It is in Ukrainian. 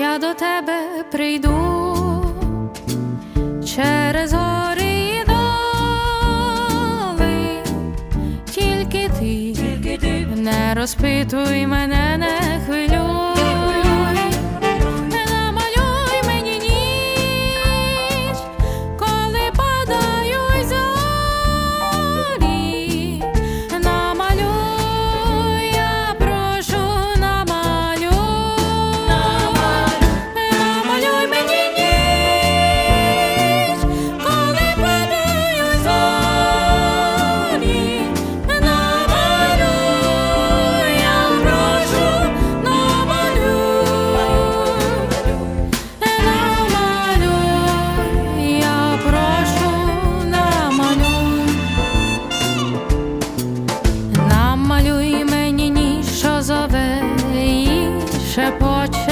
я до тебе прийду через гори і доли, тільки ти, Тільки ти не розпитуй мене, не хвилюй. шепоче.